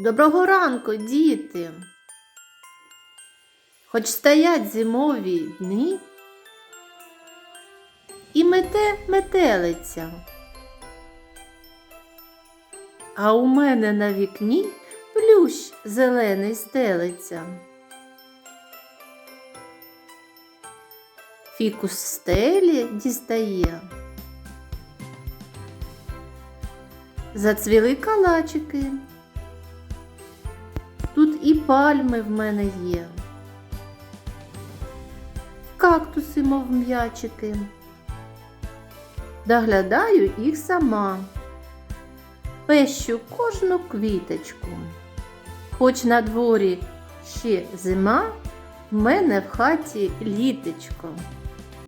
Доброго ранку, діти. Хоч стоять зимові дні, і мете метелиця. А у мене на вікні плющ зелений стелиться. Фікус стелі дістає. Зацвіли калачики. Тут і пальми в мене є. Кактуси, мов м'ячики. Доглядаю їх сама. Пещу кожну квіточку. Хоч на дворі ще зима, в мене в хаті літечко.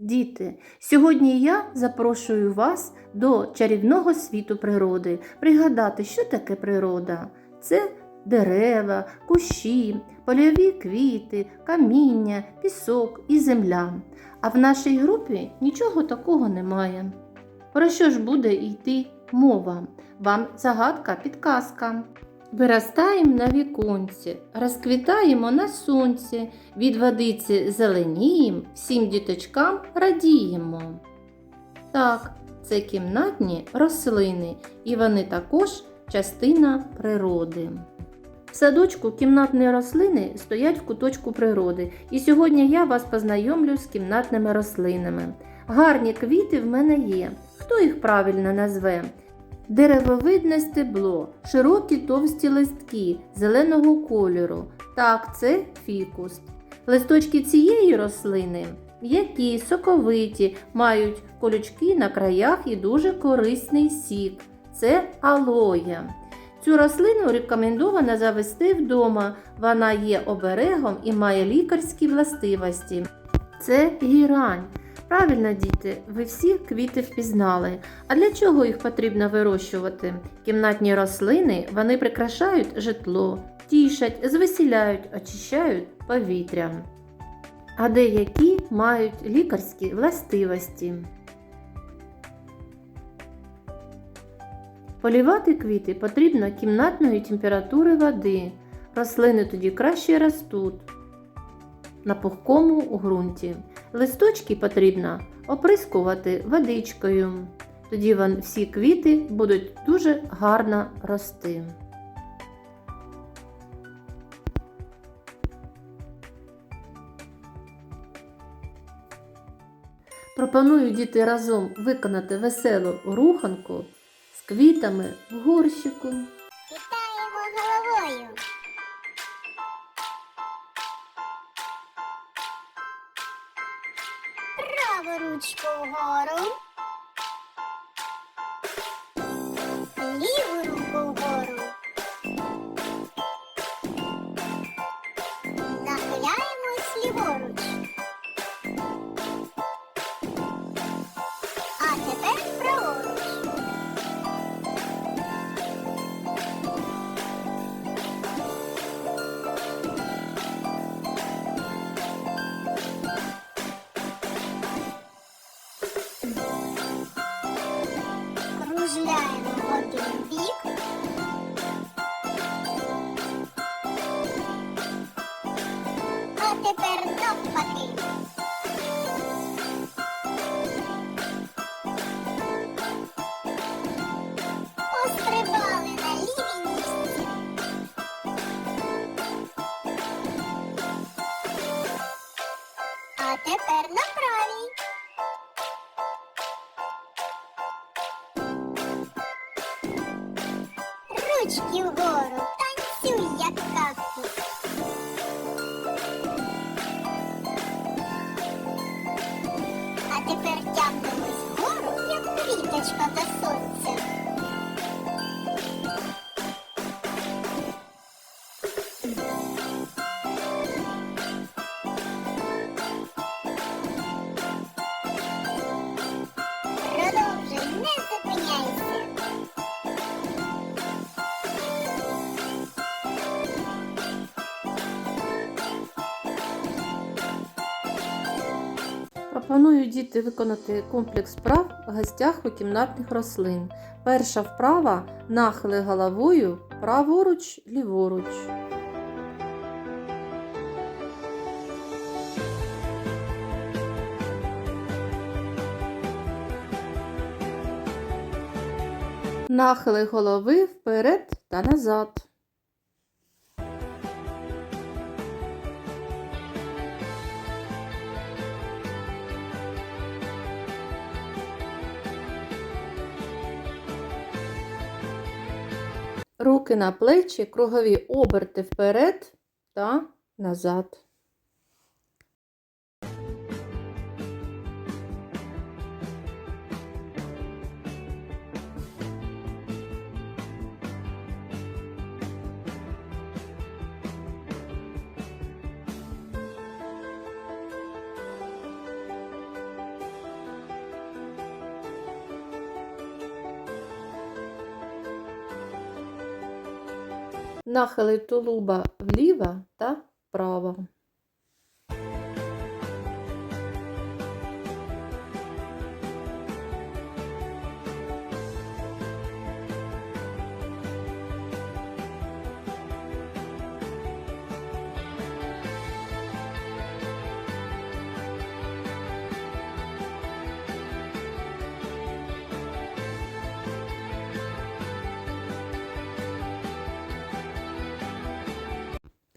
Діти, сьогодні я запрошую вас до чарівного світу природи. Пригадати, що таке природа? Це дерева, кущі, польові квіти, каміння, пісок і земля. А в нашій групі нічого такого немає. Про що ж буде йти мова? Вам загадка підказка. Виростаємо на віконці, розквітаємо на сонці, від водиці зеленієм, всім діточкам радіємо. Так, це кімнатні рослини, і вони також частина природи. В садочку кімнатні рослини стоять в куточку природи, і сьогодні я вас познайомлю з кімнатними рослинами. Гарні квіти в мене є. Хто їх правильно назве? Деревовидне стебло, широкі товсті листки зеленого кольору. Так, це фікус. Листочки цієї рослини м'які, соковиті, мають колючки на краях і дуже корисний сік. Це алоя. Цю рослину рекомендовано завести вдома. Вона є оберегом і має лікарські властивості. Це гірань. Правильно, діти, ви всі квіти впізнали. А для чого їх потрібно вирощувати? Кімнатні рослини вони прикрашають житло, тішать, звеселяють, очищають повітря. А деякі мають лікарські властивості. Полівати квіти потрібно кімнатної температури води. Рослини тоді краще ростуть на пухкому ґрунті. Листочки потрібно оприскувати водичкою. Тоді всі квіти будуть дуже гарно рости. Пропоную діти разом виконати веселу руханку квітами в горщику. Вітаємо головою. Праву ручку вгору. А тепер навпаки. Пострибали на лівій на тепер тягнемось вгору, як квіточка до сонця. Пропоную діти виконати комплекс вправ в гостях у кімнатних рослин. Перша вправа нахили головою праворуч, ліворуч. Нахили голови вперед та назад. Руки на плечі, кругові оберти вперед та назад. Нахили тулуба вліво та вправо.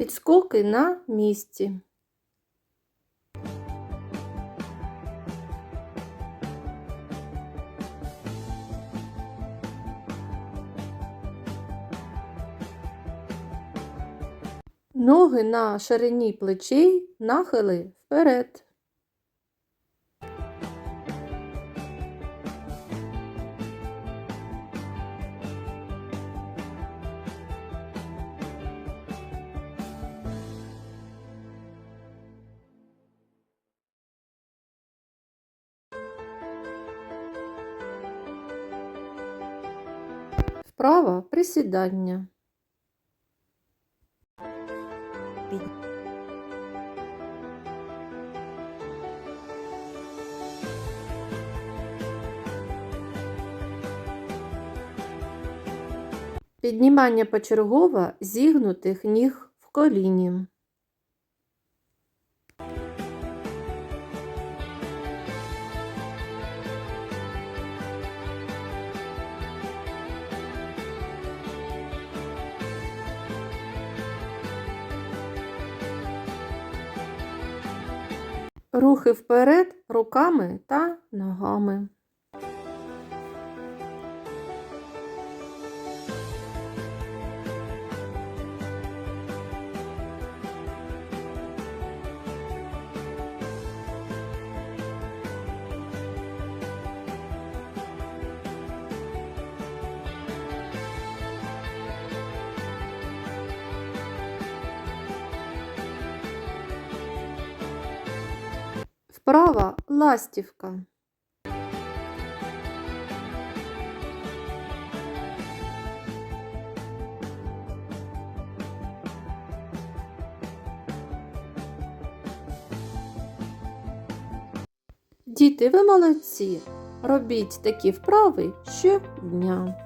Підскоки на місці. Ноги на ширині плечей, нахили вперед. Вправа присідання. Піднімання почергово зігнутих ніг в коліні. Рухи вперед руками та ногами. Вправа ластівка. Діти, ви молодці. Робіть такі вправи щодня.